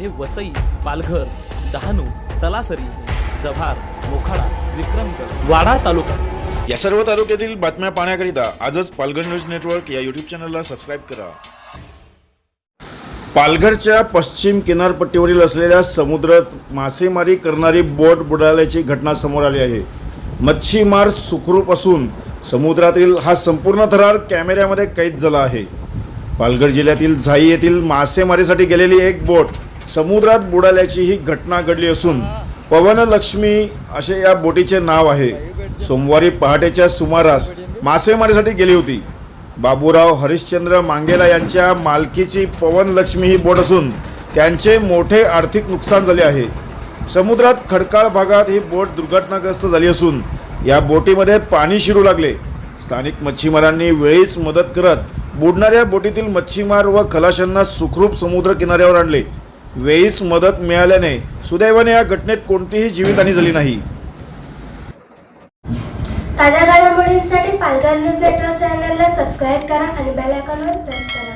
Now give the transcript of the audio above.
हे वसई पालघर डहाणू तलासरी जव्हार मोखाडा विक्रमगड वाडा तालुका. या सर्व तालुक्यातील बातम्या पाहण्याकरिता आजच पालघर न्यूज नेटवर्क या यूट्यूब चॅनलला सबस्क्राईब करा. पालघरच्या पश्चिम किनारपट्टीवरील असलेल्या समुद्रात मासेमारी करणारी बोट बुडाल्याची घटना समोर आली आहे. मच्छीमार सुखरूप असून समुद्रातील हा संपूर्ण थरार कॅमेऱ्यामध्ये कैद झाला आहे. पालघर जिल्ह्यातील झाई येथील मासेमारीसाठी गेलेली एक बोट समुद्रात बुडाल्याची ही घटना घडली असून पवनलक्ष्मी असे या बोटीचे नाव आहे. सोमवारी पहाटेच्या सुमारास मासेमारीसाठी गेली होती. बाबूराव हरिश्चंद्र मांगेला यांच्या मालकीची पवनलक्ष्मी ही बोट असून त्यांचे मोठे आर्थिक नुकसान झाले आहे. समुद्रात खडकाळ भागात ही बोट दुर्घटनाग्रस्त झाली असून या बोटीमध्ये पाणी शिरू लागले. स्थानिक मच्छीमारांनी वेळीच मदत करत बुडणाऱ्या बोटीतील मच्छीमार व खलाशांना सुखरूप समुद्र किनाऱ्यावर आणले. वेळीच मदत मिळाल्याने सुदैवाने या घटनेत कोणतीही जीवितहानी झाली नाही. ताज्या घडामोडींसाठी पालघर न्यूज नेटवर्क चॅनलला सबस्क्राईब करा आणि बेल आयकॉनवर प्रेस करा.